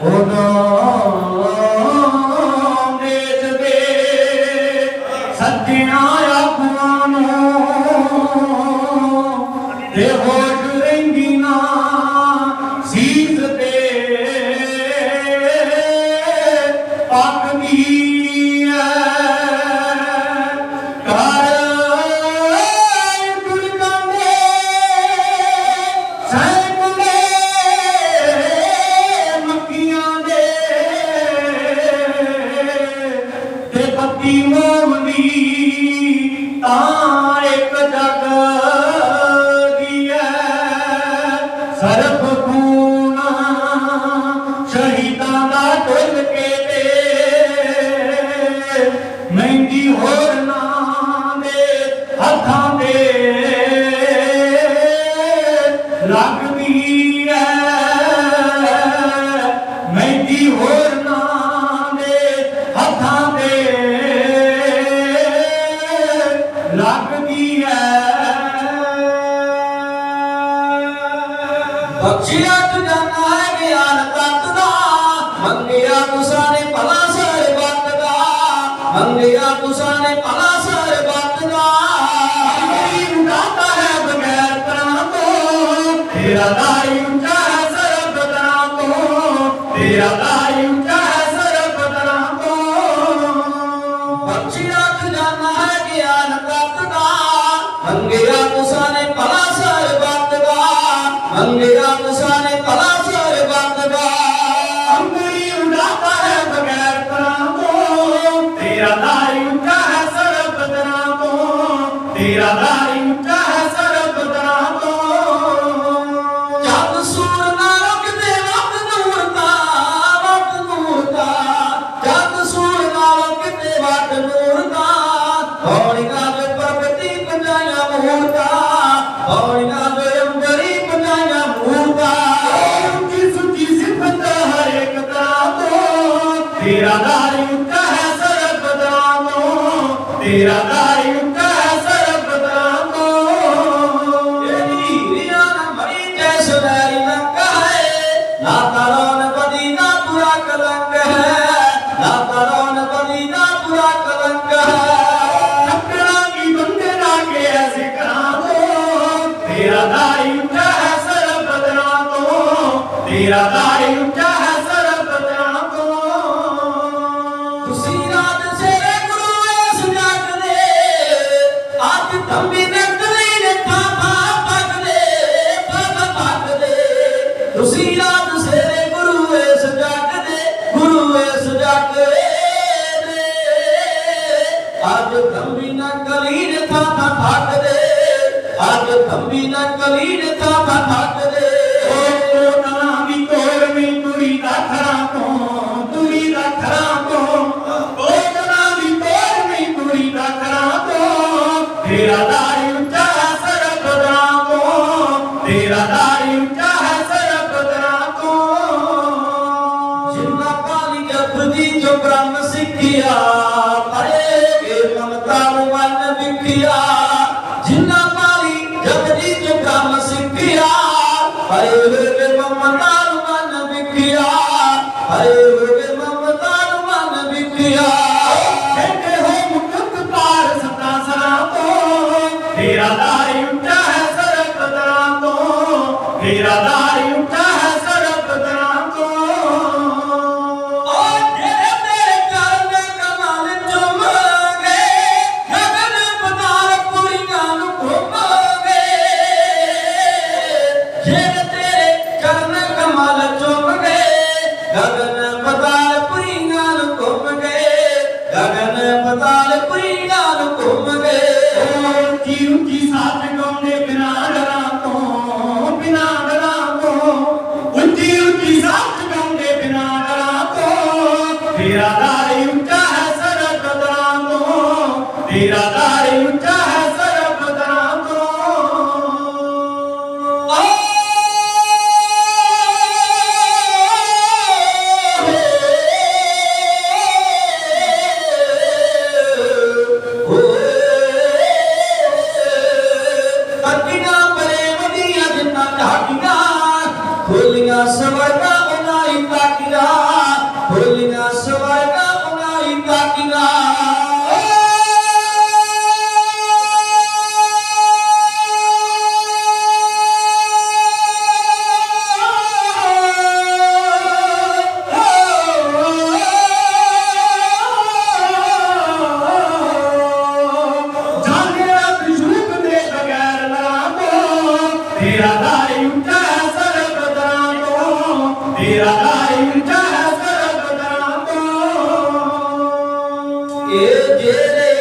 ਉਦੋਂ ਮੇਜ ਦੇ ਸੱਜਣਾ ਆਪਣਾ ਨੂੰ ਤੇ ਹੋ ਤੋਂ ਤੇਰਾ ਦਾਈ ਉੱਚਾ ਹੈ ਸਰਬ ਤਰਾਂ ਤੋਂ ਤੇਰਾ ਦਾਈ ਉੱਚਾ ਹੈ ਸਰਬ ਤਰਾਂ ਤੋਂ ਬਖਸ਼ਿਆ ਤੂੰ ਜਾਨਾ ਹੈ ਗਿਆਨ ਤਤ ਦਾ ਮੰਗਿਆ ਤੁਸਾਂ ਨੇ ਭਲਾ ਸਰ ਵਕਤ ਦਾ ਮੰਗਿਆ ਤੁਸਾਂ ਨੇ ਭਲਾ ਸਰ ਵਕਤ ਦਾ ਅੰਗਰੀ ਉਡਾਤਾ ਹੈ ਬਗੈਰ ਤਰਾਂ ਤੋਂ ਤੇਰਾ ਦਾਈ ਉੱਚਾ ਹੈ ਸਰਬ ਤਰਾਂ ਤੋਂ ਤੇਰਾ ਦਾਰੀ ਉੱਚਾ ਸਰਬ ਤਰ੍ਹਾਂ ਤੋਂ ਇਹਦੀ ਨਾ ਮਰੀ ਜੈ ਸੁਨਹਿਰੀ ਲੰਕਾ ਹੈ ਨਾ ਤਰੋਨ ਬਦੀ ਨਾ ਪੂਰਾ ਕਲੰਕ ਹੈ। ਨਾ ਤਰੋਨ ਬਦੀ ਨਾ ਪੂਰਾ ਕਲੰਕ ਹੈ। ਟੱਕਰਾਂ ਕੀ ਬੰਦੇ ਨਾ ਕੇ ਐਸੇ ਕਰਾਂ ਤੇਰਾ ਦਾਰੀ ਉੱਚਾ ਸਰਬ ਤਰ੍ਹਾਂ ਤੇਰਾ ਨੇ ਥਾ ਥਾ ਪਗਦੇ ਅੱਜ ਧੰਮੀ ਨਕਲੀ ਨੇ ਥਾ ਜਿਹੜੇ ਤੇਰੇ ਚਰਨ ਕਮਲ ਚੁੰਮਗੇ ਗਗਨ ਪਤਾਲ ਪੁਰੀਆਂ ਨੂੰ ਘੁੰਮਗੇ ਗਗਨ ਪਤਾਲ ਪੁਰੀਆਂ ਨੂੰ ਘੁੰਮਗੇ ਉੱਚੀ ਉੱਚੀ ਸਾਥ ਗਾਉਂਦੇ ਬਿਨਾਂ ਡਰਾਂ ਤੋਂ, ਬਿਨਾਂ ਡਰਾਂ ਤੋਂ? ਉੱਚੀ ਉੱਚੀ ਸਾਥ ਗਾਉਂਦੇ ਬਿਨਾਂ ਡਰਾਂ ਤੋਂ। ਤੇਰਾ ਦਾਰੀ ਉੱਚਾ ਹੈ ਸਰਬ ਦਰਾਂ ਤੋਂ, ਤੇਰਾ ਦਾਰੀ ਇਹ ਜਿਹੜੇ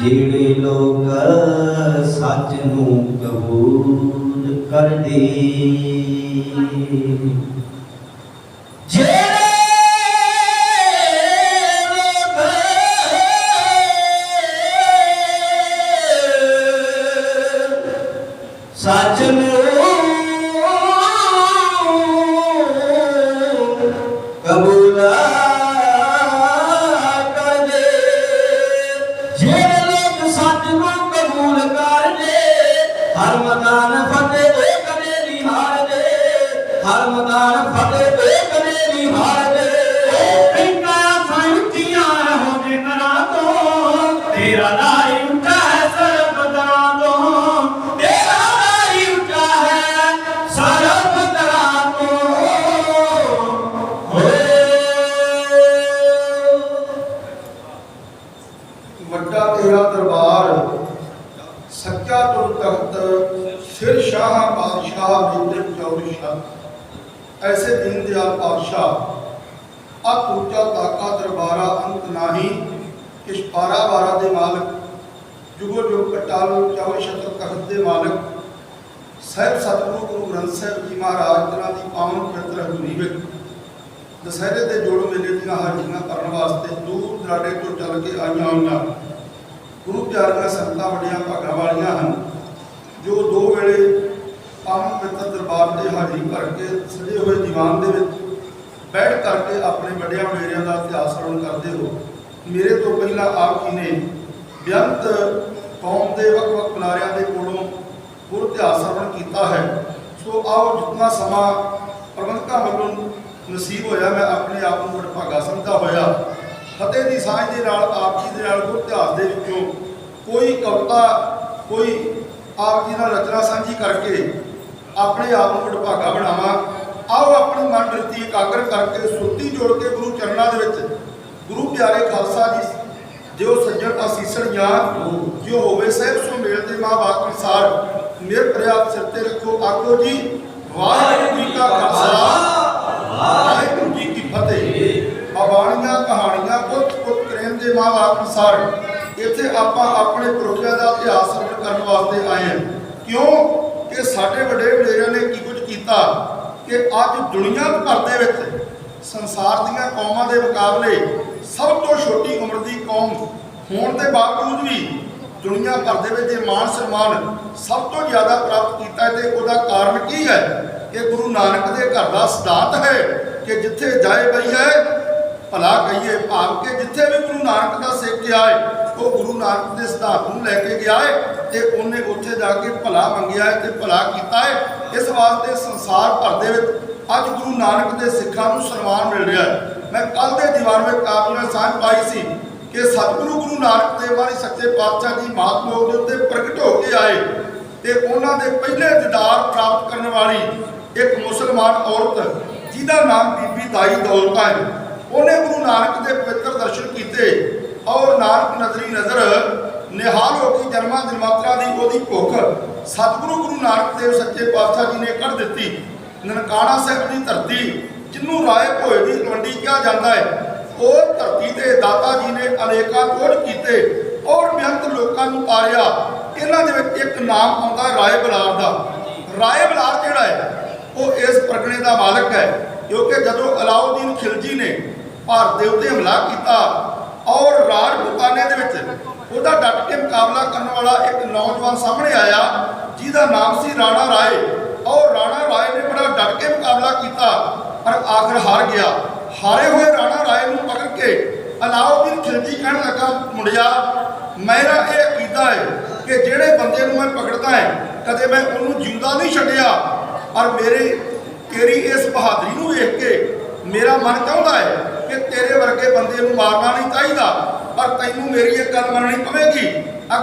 ਜਿਹੜੇ ਲੋਕ ਸੱਚ ਨੂੰ ਕਬੂਲ ਕਰਦੇ ਸੱਚਾ ਤਖਤ ਸਿਰ ਸ਼ਾਹ ਬਾਦਸ਼ਾਹ ਵਿੰਦਰ ਚੌਰ ਸ਼ਾਹ ਐਸੇ ਦਿਨ ਦਿਆਲ ਬਾਦਸ਼ਾਹ ਅਤ ਉੱਚਾ ਤਾਕਾ ਦਰਬਾਰਾ ਅੰਤ ਨਾਹੀ ਕਿਸ ਪਾਰਾ ਵਾਰਾ ਦੇ ਮਾਲਕ, ਜੁਗੋ ਜੁਗ ਕਟਾਲ ਚੌਰ ਸ਼ਤਰ ਤਖਤ ਦੇ ਮਾਲਕ, ਸਹਿਬ ਸਤਿਗੁਰੂ ਗੁਰੂ ਗ੍ਰੰਥ ਸਾਹਿਬ ਜੀ ਮਹਾਰਾਜ ਤਨਾ ਦੀ ਪਾਵਨ ਪਵਿੱਤਰ ਹਜ਼ੂਰੀ ਵਿੱਚ। ਦਸਹਿਰੇ ਦੇ ਜੋੜ ਮੇਲੇ ਦੀਆਂ ਹਾਜ਼ਰੀਆਂ ਕਰਨ ਵਾਸਤੇ ਦੂਰ ਦਰਾਡੇ ਤੋਂ ਚੱਲ ਕੇ ਆਈਆਂ ਹੋਈਆਂ। ਗੁਰੂ ਪਿਆਰੀਆਂ ਸੰਗਤਾਂ ਵੱਡੀਆਂ ਭਾਗਾਂ ਵਾਲੀਆਂ ਹਨ। ਦੋ ਵੇਲੇ ਪਾਵਨ ਪਵਿੱਤਰ ਦਰਬਾਰ 'ਤੇ ਹਾਜ਼ਰੀ ਭਰ ਕੇ ਸਜੇ ਹੋਏ ਦੀਵਾਨ ਦੇ ਵਿੱਚ ਬੈਠ ਕਰਕੇ ਆਪਣੇ ਵੱਡਿਆਂ ਮੇਰਿਆਂ ਦਾ ਇਤਿਹਾਸ ਸਰਵਣ ਕਰਦੇ ਹੋ। ਮੇਰੇ ਤੋਂ ਪਹਿਲਾਂ ਆਪ ਜੀ ਨੇ ਬੇਅੰਤ ਕੌਮ ਦੇ ਵੱਖ-ਵੱਖ ਬੁਲਾਰਿਆਂ ਦੇ ਕੋਲੋਂ ਗੁਰ ਇਤਿਹਾਸ ਸਰਵਣ ਕੀਤਾ ਹੈ। ਸੋ ਆਓ ਜਿਤਨਾ ਸਮਾਂ ਪ੍ਰਬੰਧਕਾਂ ਵੱਲੋਂ ਨਸੀਬ ਹੋਇਆ, ਮੈਂ ਆਪਣੇ ਆਪ ਨੂੰ ਵਡਭਾਗਾ ਸਮਝਦਾ ਹੋਇਆ, ਫਤਿਹ ਦੀ ਸਾਂਝ ਦੇ ਨਾਲ, ਆਪ ਜੀ ਦੇ ਨਾਲ ਗੁਰ ਇਤਿਹਾਸ ਦੇ ਵਿੱਚੋਂ ਕੋਈ ਕਵਿਤਾ, ਕੋਈ ਆਪ ਜੀ ਨਾਲ ਰਚਨਾ ਸਾਂਝੀ ਕਰਕੇ ਆਪਣੇ ਆਪ ਨੂੰ ਵਡਭਾਗਾ ਬਣਾਵਾਂ। ਆਓ ਆਪਣੀ ਮਨ ਬਿਰਤੀ ਇਕਾਗਰ ਕਰਕੇ ਸੁਰਤੀ ਜੋੜ ਕੇ ਗੁਰੂ ਚਰਨਾਂ ਦੇ ਵਿੱਚ ਗੁਰੂ ਪਿਆਰੇ ਖਾਲਸਾ ਜੀ, ਜਿਉ ਸੱਜਣ ਅਸੀਸਣੀਆਂ ਜੋ ਹੋਵੇ ਸਹਿਬ ਸੋ ਮੇਲ ਦੇ ਮਾਂ ਬਾਪ ਅਨਸਾਰ ਮੇਰ ਪ੍ਰਿਆਪ ਸਿਰ ਤੇ ਰੱਖੋ ਆਖੋ ਜੀ। ਵਾਹਿਗੁਰੂ ਜੀ ਕਾ ਖਾਲਸਾ। ਵਾਹਿਗੁਰੂ ਜੀ ਕੀ ਫਤਿਹ। ਬਾਬਾਣੀਆਂ, ਕਹਾਣੀਆਂ ਪੁੱਤ ਪੁੱਤ ਕਰੇਨ ਦੇ ਮਾਂ ਬਾਪ ਅਨਸਾਰ। ਇੱਥੇ ਆਪਾਂ ਆਪਣੇ ਪੁਰਖਿਆਂ ਦਾ ਇਤਿਹਾਸ ਸਰਵਣ ਕਰਨ ਵਾਸਤੇ ਆਏ ਹਾਂ। ਕਿਉਂ? ਕਿ ਸਾਡੇ ਵੱਡੇ ਵਡੇਰਿਆਂ ਨੇ ਕੀ ਕੁਝ ਕੀਤਾ ਕਿ ਅੱਜ ਦੁਨੀਆ ਭਰ ਦੇ ਵਿੱਚ ਸੰਸਾਰ ਦੀਆਂ ਕੌਮਾਂ ਦੇ ਮੁਕਾਬਲੇ ਸਭ ਤੋਂ ਛੋਟੀ ਉਮਰ ਦੀ ਕੌਮ ਹੋਣ ਦੇ ਬਾਵਜੂਦ ਵੀ ਦੁਨੀਆ ਭਰ ਦੇ ਵਿੱਚ ਇਹ ਮਾਣ ਸਨਮਾਨ ਸਭ ਤੋਂ ਜ਼ਿਆਦਾ ਪ੍ਰਾਪਤ ਕੀਤਾ ਹੈ ਤੇ ਉਹਦਾ ਕਾਰਨ ਕੀ ਹੈ? ਕਿ ਗੁਰੂ ਨਾਨਕ ਦੇ ਘਰ ਦਾ ਸਿਧਾਂਤ ਹੈ ਕਿ ਜਿੱਥੇ ਜਾਏ ਬਈ ਹੈ ਭਲਾ ਕਹੀਏ, ਭਾਵ ਕਿ ਜਿੱਥੇ ਵੀ ਗੁਰੂ ਨਾਨਕ ਦਾ ਸਿੱਖ ਗਿਆ ਹੈ ਉਹ ਗੁਰੂ ਨਾਨਕ ਦੇ ਸਿਧਾਂਤ ਨੂੰ ਲੈ ਕੇ ਗਿਆ ਹੈ ਤੇ ਉਹਨੇ ਉੱਥੇ ਜਾ ਕੇ ਭਲਾ ਮੰਗਿਆ ਹੈ ਤੇ ਭਲਾ ਕੀਤਾ ਹੈ ਇਸ ਵਾਸਤੇ ਸੰਸਾਰ ਭਰ ਦੇ ਵਿੱਚ ਅੱਜ ਗੁਰੂ ਨਾਨਕ ਦੇ ਸਿੱਖਾਂ ਨੂੰ ਸਨਮਾਨ ਮਿਲ ਰਿਹਾ ਹੈ ਮੈਂ ਕੱਲ ਦੇ ਦੀਵਾਨ ਵਿੱਚ ਕਾਫੀ ਨਾਲ ਸਾਂਝ ਪਾਈ ਸੀ ਕਿ ਸਤਿਗੁਰੂ ਗੁਰੂ ਨਾਨਕ ਦੇਵ ਵਾਲੀ ਸੱਚੇ ਪਾਤਸ਼ਾਹ ਜੀ ਮਹਾਤਮਾ ਦੇ ਉੱਤੇ ਪ੍ਰਗਟ ਹੋ ਕੇ ਆਏ ਤੇ ਉਹਨਾਂ ਦੇ ਪਹਿਲੇ ਦੀਦਾਰ ਪ੍ਰਾਪਤ ਕਰਨ ਵਾਲੀ ਇੱਕ ਮੁਸਲਮਾਨ ਔਰਤ, ਜਿਹਦਾ ਨਾਮ ਬੀਬੀ ਦਾਈ ਦੌਲਤਾ ਹੈ। ਉਹਨੇ ਗੁਰੂ ਨਾਨਕ ਦੇ ਪਵਿੱਤਰ ਦਰਸ਼ਨ ਕੀਤੇ ਔਰ ਨਾਨਕ ਨਜ਼ਰੀ ਨਜ਼ਰ ਨਿਹਾਲ ਹੋ ਕੇ ਜਨਮਾਂ ਜਨਮਾਤਰਾ ਦੀ ਉਹਦੀ ਭੁੱਖ ਸਤਿਗੁਰੂ ਗੁਰੂ ਨਾਨਕ ਦੇਵ ਸੱਚੇ ਪਾਤਸ਼ਾਹ ਜੀ ਨੇ ਕੱਢ ਦਿੱਤੀ। ਨਨਕਾਣਾ ਸਾਹਿਬ ਦੀ ਧਰਤੀ ਜਿਹਨੂੰ ਰਾਏ ਭੋਏ ਦੀ ਤਲਵੰਡੀ ਕਿਹਾ ਜਾਂਦਾ ਹੈ, ਉਹ ਧਰਤੀ ਤੇ ਦਾਤਾ ਜੀ ਨੇ ਅਨੇਕਾਂ ਕੋੜ ਕੀਤੇ ਔਰ ਬੇਅੰਤ ਲੋਕਾਂ ਨੂੰ ਤਾਰਿਆ ਇਹਨਾਂ ਦੇ ਵਿੱਚ ਇੱਕ ਨਾਮ ਆਉਂਦਾ ਰਾਏ ਬਲਾਰ ਦਾ। ਰਾਏ ਬਲਾਰ ਜਿਹੜਾ ਹੈ? ਉਹ ਇਸ ਪ੍ਰਗਣੇ ਦਾ ਮਾਲਕ ਹੈ, ਕਿਉਂਕਿ ਜਦੋਂ ਅਲਾਉਦੀਨ ਖਿਲਜੀ ਨੇ ਭਾਰਤ ਦੇ ਉੱਤੇ ਹਮਲਾ ਕੀਤਾ। ਔਰ ਰਾਜਪੂਤਾਨੇ ਦੇ ਵਿੱਚ ਉਹਦਾ ਡਟ ਕੇ ਮੁਕਾਬਲਾ ਕਰਨ ਵਾਲਾ ਇੱਕ ਨੌਜਵਾਨ ਸਾਹਮਣੇ ਆਇਆ, ਜਿਹਦਾ ਨਾਮ ਸੀ ਰਾਣਾ ਰਾਏ। ਔਰ ਰਾਣਾ ਰਾਏ ਨੇ ਬੜਾ ਡਟ ਕੇ ਮੁਕਾਬਲਾ ਕੀਤਾ, ਪਰ ਆਖਰ ਹਾਰ ਗਿਆ। ਹਾਰੇ ਹੋਏ ਰਾਣਾ ਰਾਏ ਨੂੰ ਪਕੜ ਕੇ ਅਲਾਉਦੀਨ ਖਿਲਜੀ ਕਹਿਣ ਲੱਗਾ, ਮੁੰਡਿਆ, ਮੇਰਾ ਇਹ ਅਕੀਦਾ ਹੈ ਕਿ ਜਿਹੜੇ ਬੰਦੇ ਨੂੰ ਮੈਂ ਪਕੜਦਾ ਹੈ, ਕਦੇ ਮੈਂ ਉਹਨੂੰ ਜਿਉਂਦਾ ਨਹੀਂ ਛੱਡਿਆ। ਪਰ ਮੇਰੇ, ਤੇਰੀ ਇਸ ਬਹਾਦਰੀ ਨੂੰ ਵੇਖ ਕੇ ਮੇਰਾ ਮਨ ਚਾਹੁੰਦਾ ਹੈ ਕਿ ਤੇਰੇ ਵਰਗੇ ਬੰਦੇ ਨੂੰ ਮਾਰਨਾ ਨਹੀਂ ਚਾਹੀਦਾ, ਪਰ ਤੈਨੂੰ ਮੇਰੀ ਇਹ ਗੱਲ ਮੰਨਣੀ ਪਵੇਗੀ।